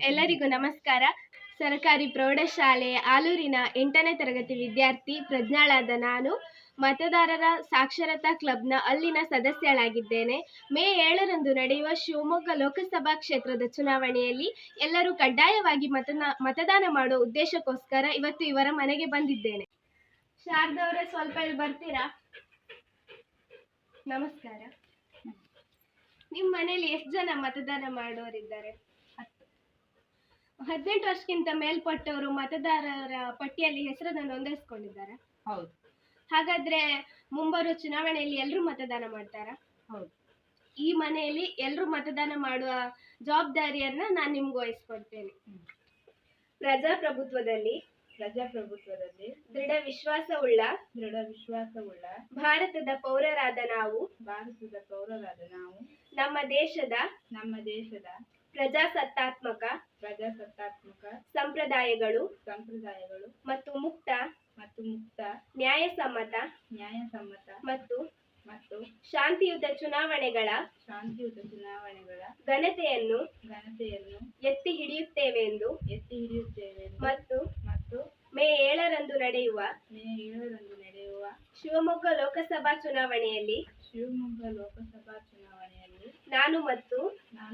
ಎಲ್ಲರಿಗೂ ನಮಸ್ಕಾರ. ಸರ್ಕಾರಿ ಪ್ರೌಢಶಾಲೆ ಆಲೂರಿನ ಎಂಟನೇ ತರಗತಿ ವಿದ್ಯಾರ್ಥಿ ಪ್ರಜ್ಞಾಳಾದ ನಾನು. ಮತದಾರರ ಸಾಕ್ಷರತಾ ಕ್ಲಬ್ನ ಅಲ್ಲಿನ ಸದಸ್ಯಳಾಗಿದ್ದೇನೆ. ಮೇ ಏಳರಂದು ನಡೆಯುವ ಶಿವಮೊಗ್ಗ ಲೋಕಸಭಾ ಕ್ಷೇತ್ರದ ಚುನಾವಣೆಯಲ್ಲಿ ಎಲ್ಲರೂ ಕಡ್ಡಾಯವಾಗಿ ಮತದಾನ ಮಾಡುವ ಉದ್ದೇಶಕ್ಕೋಸ್ಕರ ಇವತ್ತು ಇವರ ಮನೆಗೆ ಬಂದಿದ್ದೇನೆ. ಶಾರದವರೇ ಸ್ವಲ್ಪ ಇಲ್ಲಿ ಬರ್ತೀರಾ? ನಮಸ್ಕಾರ. ನಿಮ್ಮ ಮನೆಯಲ್ಲಿ ಎಷ್ಟು ಜನ ಮತದಾನ ಮಾಡೋರಿದ್ದಾರೆ? ಹದಿನೆಂಟು ವರ್ಷಕ್ಕಿಂತ ಮೇಲ್ಪಟ್ಟವರು ಮತದಾರರ ಪಟ್ಟಿಯಲ್ಲಿ ಹೆಸರನ್ನು ನೋಂದಿಸಿಕೊಂಡಿದ್ದಾರೆ ಹೌದು. ಹಾಗಾದ್ರೆ ಮುಂಬರುವ ಚುನಾವಣೆಯಲ್ಲಿ ಎಲ್ಲರೂ ಮತದಾನ ಮಾಡ್ತಾರಾ? ಹೌದು. ಈ ಮನೆಯಲ್ಲಿ ಎಲ್ಲರೂ ಮತದಾನ ಮಾಡುವ ಜವಾಬ್ದಾರಿಯನ್ನ ನಾನು ನಿಮ್ಗೆ ವಹಿಸ್ಕೊಡ್ತೇನೆ. ಪ್ರಜಾಪ್ರಭುತ್ವದಲ್ಲಿ ಪ್ರಜಾಪ್ರಭುತ್ವದಲ್ಲಿ ದೃಢ ವಿಶ್ವಾಸವುಳ್ಳ ದೃಢ ವಿಶ್ವಾಸವುಳ್ಳ ಭಾರತದ ಪೌರರಾದ ನಾವು ಭಾರತದ ಪೌರರಾದ ನಾವು ನಮ್ಮ ದೇಶದ ನಮ್ಮ ದೇಶದ ಪ್ರಜಾಸತ್ತಾತ್ಮಕ ಪ್ರಜಾಸತ್ತಾತ್ಮಕ ಸಂಪ್ರದಾಯಗಳು ಸಂಪ್ರದಾಯಗಳು ಮತ್ತು ಮುಕ್ತ ಮತ್ತು ಮುಕ್ತ ನ್ಯಾಯಸಮ್ಮತ ನ್ಯಾಯಸಮ್ಮತ ಮತ್ತು ಮತ್ತು ಶಾಂತಿಯುತ ಚುನಾವಣೆಗಳ ಶಾಂತಿಯುತ ಚುನಾವಣೆಗಳ ಘನತೆಯನ್ನು ಘನತೆಯನ್ನು ಎತ್ತಿ ಹಿಡಿಯುತ್ತೇವೆ ಎಂದು ಎತ್ತಿ ಹಿಡಿಯುತ್ತೇವೆ ಮತ್ತು ಮತ್ತು ಮೇ ಏಳರಂದು ನಡೆಯುವ ಮೇ ಏಳರಂದು ನಡೆಯುವ ಶಿವಮೊಗ್ಗ ಲೋಕಸಭಾ ಚುನಾವಣೆಯಲ್ಲಿ ಶಿವಮೊಗ್ಗ ಲೋಕಸಭಾ ಚುನಾವಣೆಯಲ್ಲಿ ನಾನು ಮತ್ತು ನಾನು ಮತ್ತು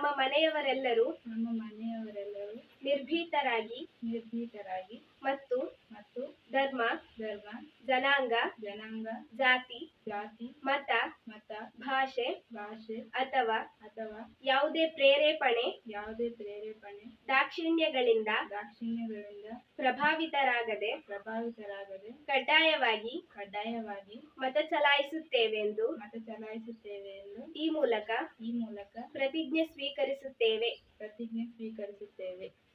ನಮ್ಮ ಮನೆಯವರೆಲ್ಲರೂ ನಮ್ಮ ಮನೆಯವರೆಲ್ಲರೂ ನಿರ್ಭೀತರಾಗಿ ನಿರ್ಭೀತರಾಗಿ ಮತ್ತು ಮತ್ತು ಧರ್ಮ ಧರ್ಮ ಜನಾಂಗ ಜನಾಂಗ ಜಾತಿ ಜಾತಿ ಮತ ಮತ ಭಾಷೆ ಭಾಷೆ ಅಥವಾ ಅಥವಾ ಯಾವುದೇ ಪ್ರೇರೇಪಣೆ ಯಾವುದೇ ಪ್ರೇರೇಪಣೆ ದಾಕ್ಷಿಣ್ಯಗಳಿಂದ ದಾಕ್ಷಿಣ್ಯಗಳಿಂದ ಪ್ರಭಾವಿತರಾಗದೆ ಪ್ರಭಾವಿತರಾಗದೆ ಕಡ್ಡಾಯವಾಗಿ ಕಡ್ಡಾಯವಾಗಿ ಮತ ಚಲಾಯಿಸುತ್ತೇವೆಂದು ಮತ ಚಲಾಯಿಸುತ್ತೇವೆ ಎಂದು ಈ ಮೂಲಕ ಈ ಮೂಲಕ ಪ್ರತಿಜ್ಞೆ ಸ್ವೀಕರಿಸುತ್ತೇವೆ. ಪ್ರತಿಜ್ಞೆ ಸ್ವೀಕರಿಸುತ್ತೇವೆ.